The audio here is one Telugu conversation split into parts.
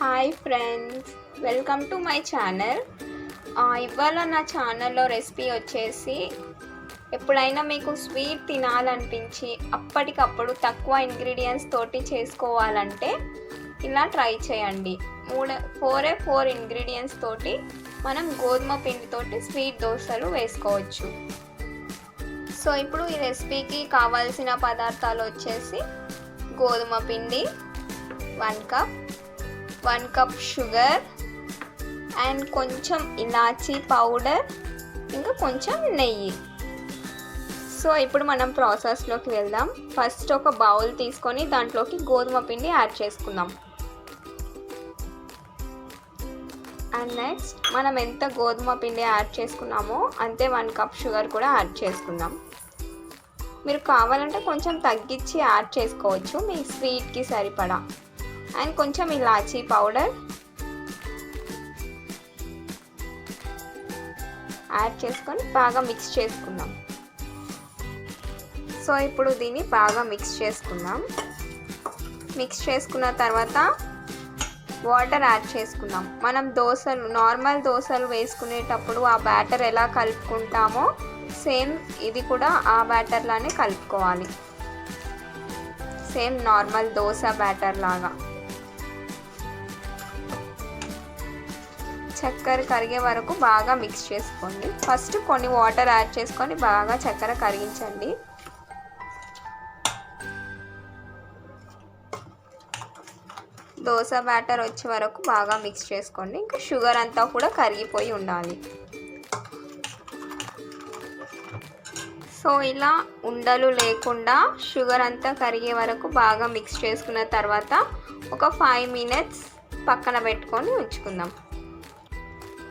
Hi friends welcome to my channel ఇవాళ నా ఛానల్లో రెసిపీ వచ్చేసి ఎప్పుడైనా మీకు స్వీట్ తినాలనిపించి అప్పటికప్పుడు తక్కువ ఇంగ్రీడియంట్స్ తోటి చేసుకోవాలంటే ఇలా ట్రై చేయండి. మూడు ఫోరే ఫోర్ ఇంగ్రీడియంట్స్ తోటి మనం గోధుమ పిండితోటి స్వీట్ దోశలు వేసుకోవచ్చు. సో ఇప్పుడు ఈ రెసిపీకి కావాల్సిన పదార్థాలు వచ్చేసి గోధుమ పిండి one cup one cup sugar and కొంచెం ఇలాచీ పౌడర్ ఇంకా కొంచెం నెయ్యి. సో ఇప్పుడు మనం ప్రాసెస్లోకి వెళ్దాం. ఫస్ట్ ఒక బౌల్ తీసుకొని దాంట్లోకి గోధుమ పిండి యాడ్ చేసుకుందాం. అండ్ నెక్స్ట్ మనం ఎంత గోధుమ పిండి యాడ్ చేసుకున్నామో అంతే వన్ కప్ షుగర్ కూడా యాడ్ చేసుకుందాం. మీరు కావాలంటే కొంచెం తగ్గించి యాడ్ చేసుకోవచ్చు. మీ స్వీట్కి సరిపడా. అండ్ కొంచెం ఇలాచీ పౌడర్ యాడ్ చేసుకొని బాగా మిక్స్ చేసుకుందాం. సో ఇప్పుడు దీన్ని బాగా మిక్స్ చేసుకుందాం. మిక్స్ చేసుకున్న తర్వాత వాటర్ యాడ్ చేసుకుందాం. మనం దోశలు నార్మల్ దోశలు వేసుకునేటప్పుడు ఆ బ్యాటర్ ఎలా కలుపుకుంటామో సేమ్ ఇది కూడా ఆ బ్యాటర్లానే కలుపుకోవాలి. సేమ్ నార్మల్ దోశ బ్యాటర్ లాగా. చక్కెర కరిగే వరకు బాగా మిక్స్ చేసుకోండి. ఫస్ట్ కొన్ని వాటర్ యాడ్ చేసుకొని బాగా చక్కెర కరిగించండి. దోశ బ్యాటర్ వచ్చే వరకు బాగా మిక్స్ చేసుకోండి. ఇంకా షుగర్ అంతా కూడా కరిగిపోయి ఉండాలి. సో ఇలా ఉండలు లేకుండా షుగర్ అంతా కరిగే వరకు బాగా మిక్స్ చేసుకున్న తర్వాత ఒక ఫైవ్ మినిట్స్ పక్కన పెట్టుకొని ఉంచుకుందాం.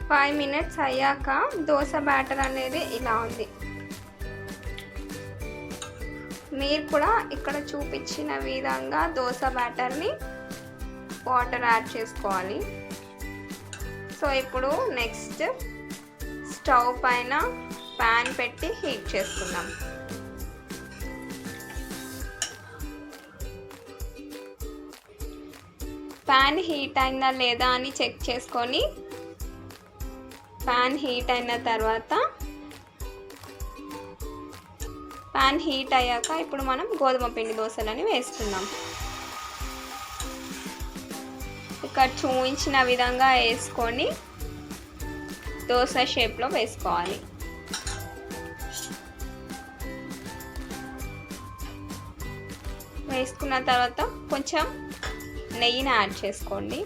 ఫైవ్ మినిట్స్ అయ్యాక దోశ బ్యాటర్ అనేది ఇలా ఉంది. మీరు కూడా ఇక్కడ చూపించిన విధంగా దోశ బ్యాటర్ని వాటర్ యాడ్ చేసుకోవాలి. సో ఇప్పుడు నెక్స్ట్ స్టవ్ పైన ప్యాన్ పెట్టి హీట్ చేసుకుందాం. ప్యాన్ హీట్ అయిందా లేదా అని చెక్ చేసుకొని ప్యాన్ హీట్ అయిన తర్వాత ప్యాన్ హీట్ అయ్యాక ఇప్పుడు మనం గోధుమ పిండి దోశలని వేసుకుందాం ఇక్కడ చూపించిన విధంగా వేసుకొని దోశ షేప్లో వేసుకోవాలి. వేసుకున్న తర్వాత కొంచెం నెయ్యిని యాడ్ చేసుకోండి.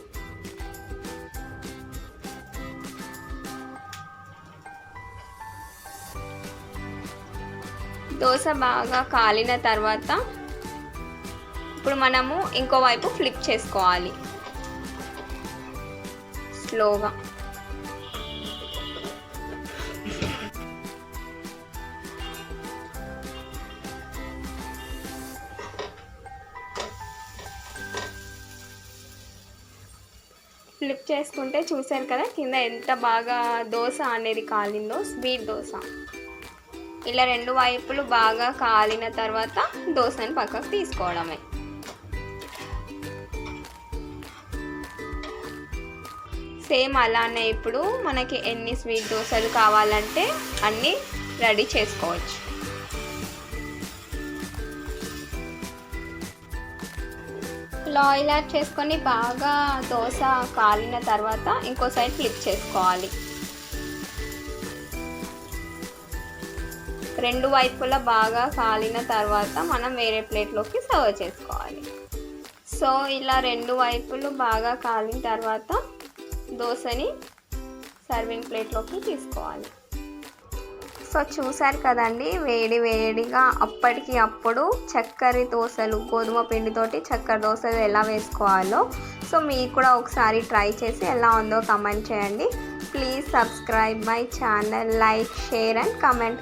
దోశ బాగా కాలిన తర్వాత ఇప్పుడు మనము ఇంకో వైపు ఫ్లిప్ చేసుకోవాలి. స్లోగా. ఫ్లిప్ చేసుకుంటే చూసారు కదా కింద ఎంత బాగా దోశ అనేది కాలిందో స్వీట్ దోశ. ఇలా రెండు వైపులు బాగా కాలిన తర్వాత దోశని పక్కకు తీసుకోవడమే. సేమ్ అలానే ఇప్పుడు మనకి ఎన్ని స్వీట్ దోశలు కావాలంటే అన్నీ రెడీ చేసుకోవచ్చు. ఇలా చేసుకొని బాగా దోశ కాలిన తర్వాత ఇంకో సైడ్ ఫ్లిప్ చేసుకోవాలి. రెండు వైపులా బాగా కాలిన తర్వాత మనం వేరే ప్లేట్లోకి సర్వ్ చేసుకోవాలి. సో ఇలా రెండు వైపులు బాగా కాలిన తర్వాత దోశని సర్వింగ్ ప్లేట్లోకి తీసుకోవాలి. సో చూశారు కదండి వేడి వేడిగా అప్పటికి అప్పుడు చక్కెర దోశలు గోధుమ పిండితోటి చక్కెర దోశలు ఎలా వేసుకోవాలో. సో మీరు కూడా ఒకసారి ట్రై చేసి ఎలా ఉందో కమెంట్ చేయండి. Please subscribe my channel like share and comment.